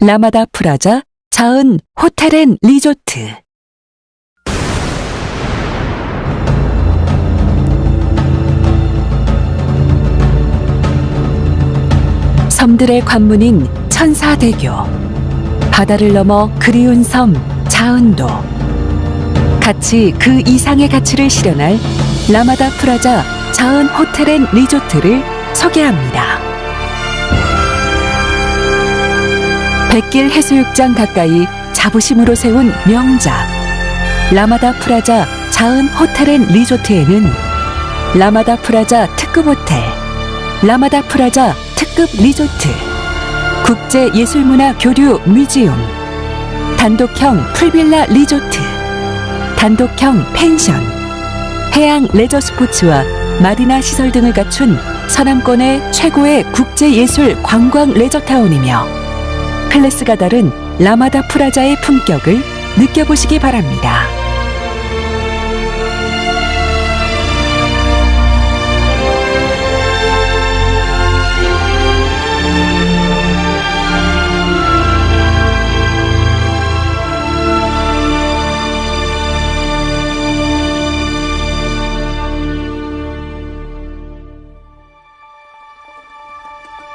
라마다 프라자 자은 호텔 앤 리조트. 섬들의 관문인 천사대교. 바다를 넘어 그리운 섬 자은도. 같이 그 이상의 가치를 실현할 라마다 프라자 자은 호텔 앤 리조트를 소개합니다. 백길 해수욕장 가까이 자부심으로 세운 명작 라마다 프라자 자은 호텔 앤 리조트에는 라마다 프라자 특급 호텔, 라마다 프라자 특급 리조트, 국제 예술문화 교류 뮤지엄, 단독형 풀빌라 리조트, 단독형 펜션, 해양 레저 스포츠와 마리나 시설 등을 갖춘 서남권의 최고의 국제 예술 관광 레저타운이며 클래스가 다른 라마다 프라자의 품격을 느껴보시기 바랍니다.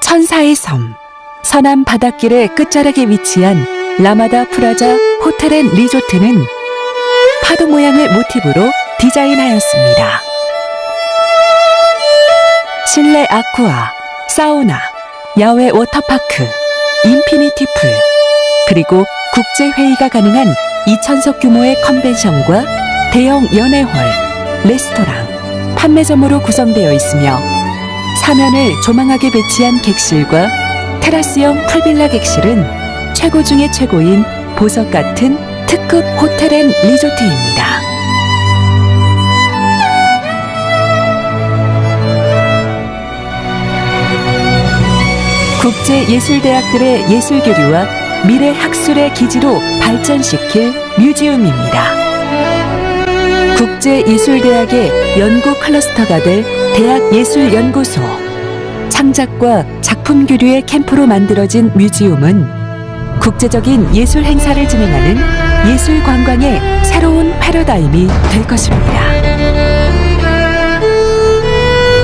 천사의 섬 서남 바닷길의 끝자락에 위치한 라마다 프라자 호텔 앤 리조트는 파도 모양을 모티브로 디자인하였습니다. 실내 아쿠아, 사우나, 야외 워터파크, 인피니티 풀, 그리고 국제 회의가 가능한 2천석 규모의 컨벤션과 대형 연회홀, 레스토랑, 판매점으로 구성되어 있으며 사면을 조망하게 배치한 객실과 테라스형 풀빌라 객실은 최고 중의 최고인 보석 같은 특급 호텔 앤 리조트입니다. 국제예술대학들의 예술교류와 미래 학술의 기지로 발전시킬 뮤지엄입니다. 국제예술대학의 연구 클러스터가 될 대학예술연구소, 창작과 작품 교류의 캠프로 만들어진 뮤지엄은 국제적인 예술 행사를 진행하는 예술 관광의 새로운 패러다임이 될 것입니다.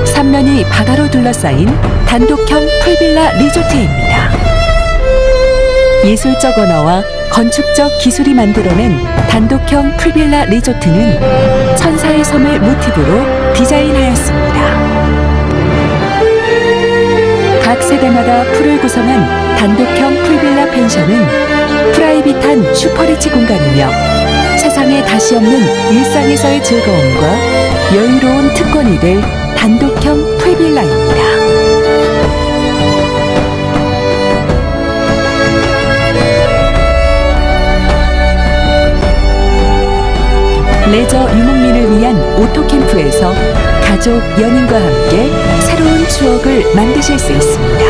삼면이 바다로 둘러싸인 단독형 풀빌라 리조트입니다. 예술적 언어와 건축적 기술이 만들어낸 단독형 풀빌라 리조트는 천사의 섬을 모티브로 디자인하였습니다. 풀을 구성한 단독형 풀빌라 펜션은 프라이빗한 슈퍼리치 공간이며 세상에 다시 없는 일상에서의 즐거움과 여유로운 특권이 될 단독형 풀빌라입니다. 레저 유목민을 위한 오토캠프에서 가족, 연인과 함께 추억을 만드실 수 있습니다.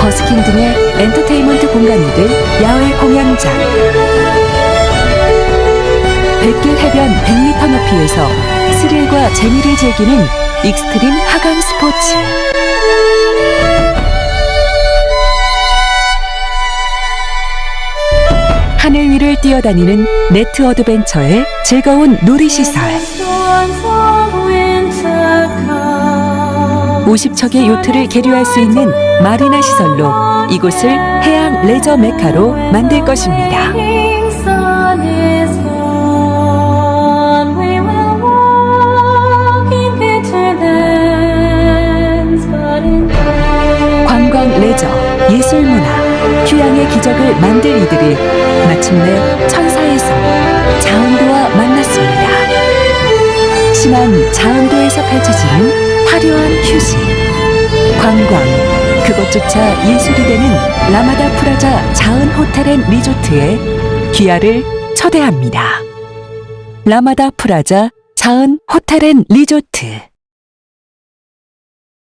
버스킹 등의 엔터테인먼트 공간이 될 야외 공연장. 백길 해변 100m 높이에서 스릴과 재미를 즐기는 익스트림 하강 스포츠. 하늘 위를 뛰어다니는 네트 어드벤처의 즐거운 놀이시설. 50척의 요트를 계류할 수 있는 마리나 시설로 이곳을 해양 레저 메카로 만들 것입니다. 관광 레저, 예술 문화, 휴양의 기적을 만들 이들이 마침내 섬, 자은도와 만났습니다. 심한 자은도에서 펼쳐지는 화려한 휴식, 관광, 그것조차 예술이 되는 라마다 프라자 자은 호텔 앤 리조트에 귀하를 초대합니다. 라마다 프라자 자은 호텔 앤 리조트